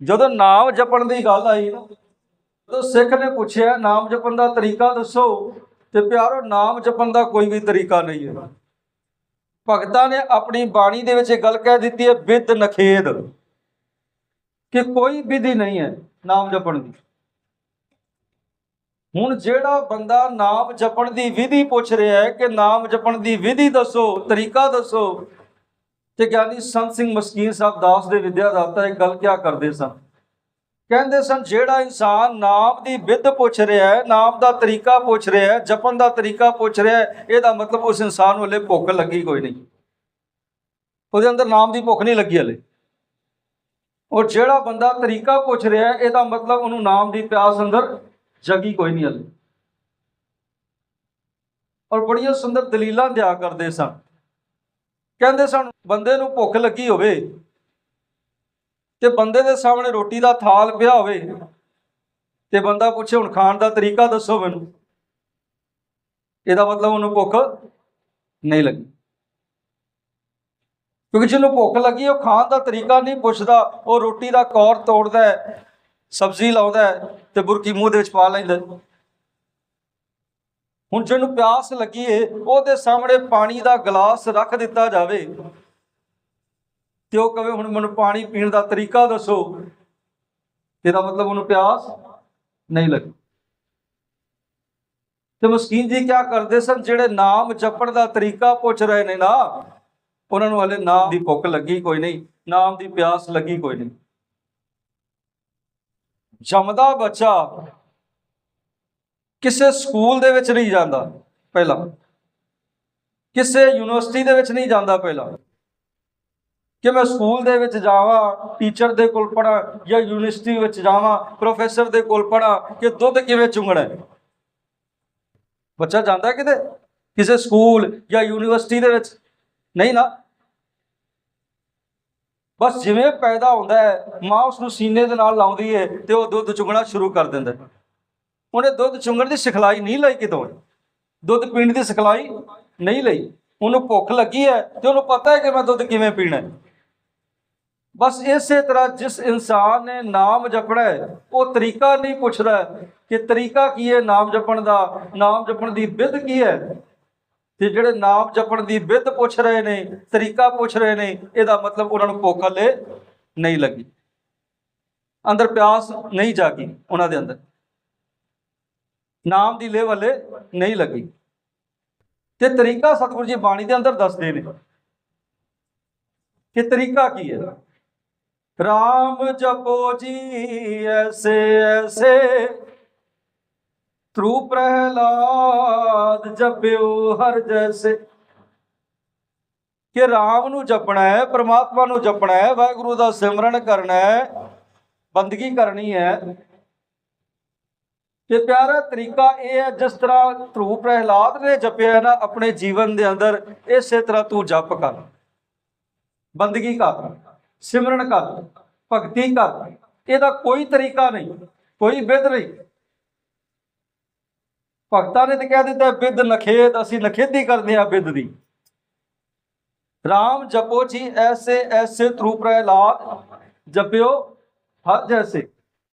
ਜਦੋਂ ਨਾਮ ਜਪਣ ਦੀ ਗੱਲ ਆਈ ਨਾ ਤਾਂ ਸਿੱਖ ਨੇ ਪੁੱਛਿਆ, ਨਾਮ ਜਪਣ ਦਾ ਤਰੀਕਾ ਦੱਸੋ, ਤੇ ਪਿਆਰੋ, ਨਾਮ ਜਪਣ ਦਾ ਕੋਈ ਵੀ ਤਰੀਕਾ ਨਹੀਂ ਹੈ। ਭਗਤਾਂ ਨੇ ਆਪਣੀ ਬਾਣੀ ਦੇ ਵਿੱਚ ਇਹ ਗੱਲ ਕਹਿ ਦਿੱਤੀ ਹੈ, ਵਿਦ ਨਖੇਦ, ਕਿ ਕੋਈ ਵਿਧੀ ਨਹੀਂ ਹੈ ਨਾਮ ਜਪਣ ਦੀ। ਹੁਣ ਜਿਹੜਾ ਬੰਦਾ ਨਾਮ ਜਪਣ ਦੀ ਵਿਧੀ ਪੁੱਛ ਰਿਹਾ ਹੈ, ਕਿ ਨਾਮ ਜਪਣ ਦੀ ਵਿਧੀ ਦੱਸੋ, ਤਰੀਕਾ ਦੱਸੋ ਤੇ ਗਿਆਨੀ ਸੰਤ ਸਿੰਘ ਮਸਕੀਨ ਸਾਹਿਬ ਦਾਸ ਦੇ ਵਿਦਿਆ ਦਾਤਾ ਇਹ ਗੱਲ ਕਿਆ ਕਰਦੇ ਸਨ? ਕਹਿੰਦੇ ਸਨ, ਜਿਹੜਾ ਇਨਸਾਨ ਨਾਮ ਦੀ ਵਿਧ ਪੁੱਛ ਰਿਹਾ ਹੈ, ਨਾਮ ਦਾ ਤਰੀਕਾ ਪੁੱਛ ਰਿਹਾ ਹੈ, ਜਪਣ ਦਾ ਤਰੀਕਾ ਪੁੱਛ ਰਿਹਾ ਹੈ, ਇਹਦਾ ਮਤਲਬ ਉਸ ਇਨਸਾਨ ਨੂੰ ਹਲੇ ਭੁੱਖ ਲੱਗੀ ਕੋਈ ਨਹੀਂ। ਉਹਦੇ ਅੰਦਰ ਨਾਮ ਦੀ ਭੁੱਖ ਨਹੀਂ ਲੱਗੀ ਹਲੇ। ਔਰ ਜਿਹੜਾ ਬੰਦਾ ਤਰੀਕਾ ਪੁੱਛ ਰਿਹਾ ਹੈ, ਇਹਦਾ ਮਤਲਬ ਉਹਨੂੰ ਨਾਮ ਦੀ ਪਿਆਸ ਅੰਦਰ ਜਗੀ ਕੋਈ ਨਹੀਂ ਹਲੇ। ਔਰ ਬੜੀਆਂ ਸੁੰਦਰ ਦਲੀਲਾਂ ਦਿਆ ਕਰਦੇ ਸਨ। ਕਹਿੰਦੇ ਸਨ, ਬੰਦੇ ਨੂੰ ਭੁੱਖ ਲੱਗੀ ਹੋਵੇ ਤੇ ਬੰਦੇ ਦੇ ਸਾਹਮਣੇ ਰੋਟੀ ਦਾ ਥਾਲ ਪਿਆ ਹੋਵੇ ਤੇ ਬੰਦਾ ਪੁੱਛੇ, ਹੁਣ ਖਾਣ ਦਾ ਤਰੀਕਾ ਦੱਸੋ ਮੈਨੂੰ। ਇਹਦਾ ਮਤਲਬ ਉਹਨੂੰ ਭੁੱਖ ਨਹੀਂ ਲੱਗੀ। ਕਿਉਂਕਿ ਜਿਹਨੂੰ ਭੁੱਖ ਲੱਗੀ, ਉਹ ਖਾਣ ਦਾ ਤਰੀਕਾ ਨਹੀਂ ਪੁੱਛਦਾ। ਉਹ ਰੋਟੀ ਦਾ ਕੌਰ ਤੋੜਦਾ ਹੈ, ਸਬਜ਼ੀ ਲਾਉਂਦਾ ਤੇ ਬੁਰਕੀ ਮੂੰਹ ਦੇ ਵਿੱਚ ਪਾ ਲੈਂਦਾ ਹੁਣ ਜਿਹਨੂੰ ਪਿਆਸ ਲੱਗੀ ਏ, ਉਹਦੇ ਸਾਹਮਣੇ ਪਾਣੀ ਦਾ ਗਲਾਸ ਰੱਖ ਦਿੱਤਾ ਜਾਵੇ। ਤੇ ਉਹ ਕਵੇ, ਹੁਣ ਮੈਨੂੰ ਪਾਣੀ ਪੀਣ ਦਾ ਤਰੀਕਾ ਦੱਸੋ। ਇਹਦਾ ਮਤਲਬ ਉਹਨੂੰ ਪਿਆਸ ਨਹੀਂ ਲੱਗੀ। ਤੇ ਮਸਕੀਨ ਜੀ ਕੀ ਕਰਦੇ ਸਨ? ਜਿਹੜੇ ਨਾਮ ਜਪਣ ਦਾ ਤਰੀਕਾ ਪੁੱਛ ਰਹੇ ਨੇ ਨਾ, ਉਹਨਾਂ ਨੂੰ ਹਲੇ ਨਾਮ ਦੀ ਭੁੱਖ ਲੱਗੀ ਕੋਈ ਨਹੀਂ, ਨਾਮ ਦੀ ਪਿਆਸ ਲੱਗੀ ਕੋਈ ਨਹੀਂ। ਜੰਮਦਾ ਬੱਚਾ ਕਿਸੇ ਸਕੂਲ ਦੇ ਵਿੱਚ ਨਹੀਂ ਜਾਂਦਾ ਪਹਿਲਾਂ। ਕਿਸੇ ਯੂਨੀਵਰਸਿਟੀ ਦੇ ਵਿੱਚ ਨਹੀਂ ਜਾਂਦਾ ਪਹਿਲਾਂ। ਕਿ ਮੈਂ ਸਕੂਲ ਦੇ ਵਿੱਚ ਜਾਵਾਂ, ਟੀਚਰ ਦੇ ਕੋਲ ਪੜਾਂ ਜਾਂ ਯੂਨੀਵਰਸਿਟੀ ਵਿੱਚ ਜਾਵਾਂ, ਪ੍ਰੋਫੈਸਰ ਦੇ ਕੋਲ ਪੜਾਂ ਕਿ ਦੁੱਧ ਕਿਵੇਂ ਚੁੰਗਣਾ ਹੈ। ਬੱਚਾ ਜਾਂਦਾ ਕਿਤੇ? ਕਿਸੇ ਸਕੂਲ ਜਾਂ ਯੂਨੀਵਰਸਿਟੀ ਦੇ ਵਿੱਚ? ਨਹੀਂ ਨਾ। ਬਸ ਜਿਵੇਂ ਪੈਦਾ ਹੁੰਦਾ ਹੈ, ਮਾਂ ਉਸ ਨੂੰ ਸੀਨੇ ਦੇ ਨਾਲ ਲਾਉਂਦੀ ਹੈ ਤੇ ਉਹ ਦੁੱਧ ਚੁੰਗਣਾ ਸ਼ੁਰੂ ਕਰ ਦਿੰਦਾ ਹੈ। ਉਹਨੇ ਦੁੱਧ ਚੁੰਗਣ ਦੀ ਸਿਖਲਾਈ ਨਹੀਂ ਲਈ ਕਿਤੋਂ। ਦੁੱਧ ਪੀਣ ਦੀ ਸਿਖਲਾਈ ਨਹੀਂ ਲਈ। ਉਹਨੂੰ ਭੁੱਖ ਲੱਗੀ ਹੈ ਤੇ ਉਹਨੂੰ ਪਤਾ ਹੈ ਕਿ ਮੈਂ ਦੁੱਧ ਕਿਵੇਂ ਪੀਣਾ ਬਸ ਇਸੇ ਤਰ੍ਹਾਂ ਜਿਸ ਇਨਸਾਨ ਨੇ ਨਾਮ ਜਪਣਾ ਹੈ, ਉਹ ਤਰੀਕਾ ਨਹੀਂ ਪੁੱਛਦਾ ਕਿ ਤਰੀਕਾ ਕੀ ਹੈ ਨਾਮ ਜਪਣ ਦਾ। ਨਾਮ ਜਪਣ ਦੀ ਵਿਧ ਕੀ ਹੈ? ਤੇ ਜਿਹੜੇ ਨਾਮ ਜਪਣ ਦੀ ਵਿਧ ਪੁੱਛ ਰਹੇ ਨੇ, ਤਰੀਕਾ ਪੁੱਛ ਰਹੇ ਨੇ, ਇਹਦਾ ਮਤਲਬ ਉਹਨਾਂ ਨੂੰ ਭੁੱਖ ਹਲੇ ਨਹੀਂ ਲੱਗੀ। ਅੰਦਰ ਪਿਆਸ ਨਹੀਂ ਜਾਗੀ ਉਹਨਾਂ ਦੇ ਅੰਦਰ। ਨਾਮ ਦੀ ਲੇਵ ਹਲੇ ਨਹੀਂ ਲੱਗੀ। ਤੇ ਤਰੀਕਾ ਸਤਿਗੁਰੂ ਜੀ ਬਾਣੀ ਦੇ ਅੰਦਰ ਦੱਸਦੇ ਨੇ ਕਿ ਤਰੀਕਾ ਕੀ ਹੈ? ਰਾਮ ਜਪੋ ਜੀ ਐਸੇ ਐਸੇ, ਤ੍ਰੂ ਪ੍ਰਹਿਲਾਦ ਜਪਿਓ ਹਰ ਜੈਸੇ। ਕਿ ਰਾਮ ਨੂੰ ਜਪਣਾ ਹੈ, ਪ੍ਰਮਾਤਮਾ ਨੂੰ ਜਪਣਾ ਹੈ, ਵਾਹਿਗੁਰੂ ਦਾ ਸਿਮਰਨ ਕਰਨਾ ਹੈ, ਬੰਦਗੀ ਕਰਨੀ ਹੈ ਤੇ ਪਿਆਰਾ ਤਰੀਕਾ ਇਹ ਹੈ, ਜਿਸ ਤਰ੍ਹਾਂ ਧਰੂ ਪ੍ਰਹਿਲਾਦ ਨੇ ਜਪਿਆ ਨਾ ਆਪਣੇ ਜੀਵਨ ਦੇ ਅੰਦਰ, ਇਸੇ ਤਰ੍ਹਾਂ ਤੂੰ ਜਪ ਕਰ। ਬੰਦਗੀ ਕਰ, ਸਿਮਰਨ ਕਰ, ਭਗਤੀ ਕਰ, ਇਹਦਾ ਕੋਈ ਤਰੀਕਾ ਨਹੀਂ, ਕੋਈ ਵਿਧ ਨਹੀਂ। ਭਗਤਾਂ ਨੇ ਤਾਂ ਕਹਿ ਦਿੱਤਾ ਵਿਦ ਨਖੇਦ ਅਸੀਂ ਨਖੇਦੀ ਕਰਦੇ ਆ ਵਿਦ ਦੀ। ਰਾਮ ਜਪੋ ਜੀ, ਐਸੇ ਐਸੇ ਤਰੂ ਪ੍ਰਹਿਲਾਦ ਜਪਿਓ, ਹਰ ਜੈਸੇ।